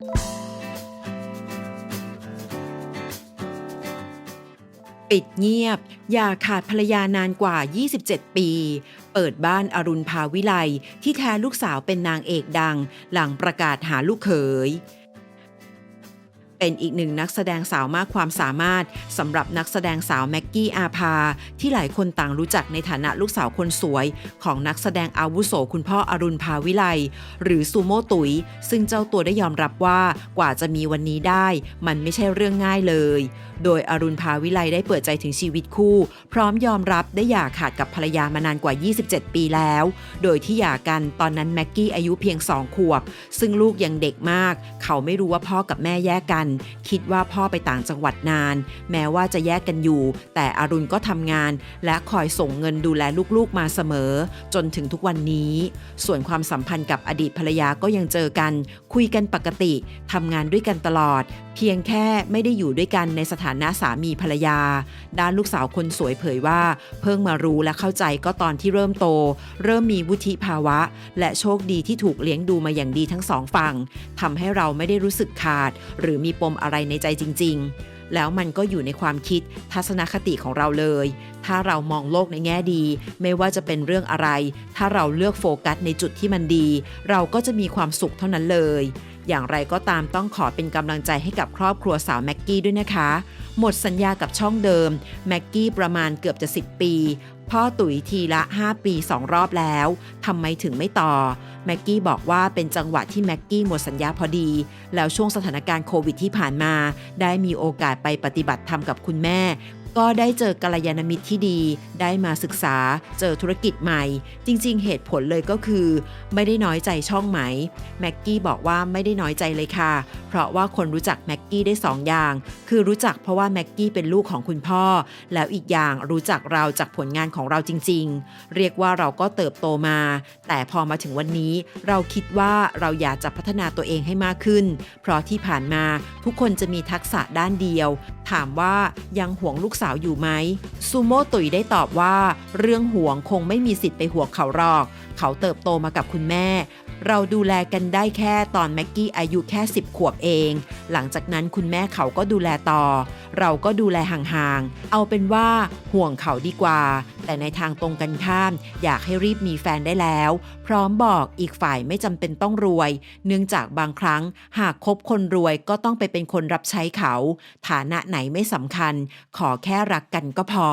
ปิดเงียบ อย่าขาดภรรยานานกว่า 27 ปี เปิดบ้านอรุณภาวิไลที่แท้ลูกสาวเป็นนางเอกดัง หลังประกาศหาลูกเขย เป็นอีกหนึ่งนักแสดงสาวมากความสามารถสำหรับนักแสดงสาวแม็กกี้อาภา ที่หลายคนต่างรู้จักในฐานะลูกสาวคนสวย ของนักแสดงอาวุโสคุณพ่ออรุณภาวิไลหรือซูโม่ตุยซึ่งเจ้าตัวได้ยอมรับว่ากว่าจะมีวันนี้ได้ มันไม่ใช่เรื่องง่ายเลย โดยอรุณภาวิไลได้เปิดใจถึงชีวิตคู่ พร้อมยอมรับได้หย่าขาดกับภรรยามานานกว่า 27 ปีแล้ว โดยที่หย่ากันตอนนั้นแม็กกี้อายุเพียง2ขวบ ซึ่งลูกยังเด็กมาก เขาไม่รู้ว่าพ่อกับแม่แยกกัน คิดว่าพ่อไปต่างจังหวัดนาน แม้ว่าจะแยกกันอยู่ แต่อรุณก็ทำงาน และคอยส่งเงินดูแลลูกๆมาเสมอ จนถึงทุกวันนี้ ส่วนความสัมพันธ์กับอดีตภรรยาก็ยังเจอกัน คุยกันปกติทำงานด้วยกันตลอด เพียงแค่ไม่ได้อยู่ด้วยกันในสถานะสามีภรรยา ด้านลูกสาวคนสวยเผยว่า เพิ่งมารู้และเข้าใจก็ตอนที่เริ่มโต เริ่มมีวุฒิภาวะ และโชคดีที่ถูกเลี้ยงดูมาอย่างดีทั้งสองฝั่งทำให้เราไม่ได้รู้สึกขาด หรือมีปมอะไรในใจจริง ๆแล้วมันก็อยู่ในความคิดทัศนคติของเราเลย ถ้าเรามองโลกในแง่ดี ไม่ว่าจะเป็นเรื่องอะไร ถ้าเราเลือกโฟกัสในจุดที่มันดี เราก็จะมีความสุขเท่านั้นเลย อย่างไรก็ตามต้องขอเป็นกำลังใจให้กับครอบครัวสาวแม็กกี้ด้วยนะคะ หมดสัญญากับช่องเดิม แม็กกี้ประมาณเกือบจะ 10 ปี พ่อตุ๋ยทีละ 5 ปี 2 รอบแล้วทำไมถึงไม่ต่อ แม็กกี้บอกว่าเป็นจังหวะที่แม็กกี้หมดสัญญาพอดี แล้วช่วงสถานการณ์โควิดที่ผ่านมา ได้มีโอกาสไปปฏิบัติธรรมกับคุณแม่ ก็ได้เจอกัลยาณมิตรที่ดี ได้มาศึกษา เจอธุรกิจใหม่ จริงๆ เหตุผลเลยก็คือ ไม่ได้น้อยใจช่องไหม แม็กกี้บอกว่าไม่ได้น้อยใจเลยค่ะ เพราะว่าคนรู้จักแม็กกี้ได้สองอย่าง คือรู้จักเพราะว่าแม็กกี้เป็นลูกของคุณพ่อ แล้วอีกอย่างรู้จักเราจากผลงานของเราจริง ๆ เรียกว่าเราก็เติบโตมา แต่พอมาถึงวันนี้ เราคิดว่าเราอยากจะพัฒนาตัวเองให้มากขึ้น เพราะที่ผ่านมาทุกคนจะมีทักษะด้านเดียว ถามว่ายังห่วงลูกสาวอยู่ไหมซูโม่ตุ๋ยได้ตอบว่า เรื่องห่วงคงไม่มีสิทธิ์ไปห่วงเขาหรอก เขาเติบโตมากับคุณแม่ เราดูแลกันได้แค่ตอนแม็กกี้อายุแค่ 10 ขวบเอง หลังจากนั้นคุณแม่เขาก็ดูแลต่อ เราก็ดูแลห่างๆ เอาเป็นว่าห่วงเขาดีกว่าแต่ในทางตรงกันข้าม อยากให้รีบมีแฟนได้แล้ว พร้อมบอกอีกฝ่ายไม่จำเป็นต้องรวย เนื่องจากบางครั้ง หากคบคนรวยก็ต้องไปเป็นคนรับใช้เขา ฐานะไหนไม่สำคัญ ขอแค่รักกันก็พอ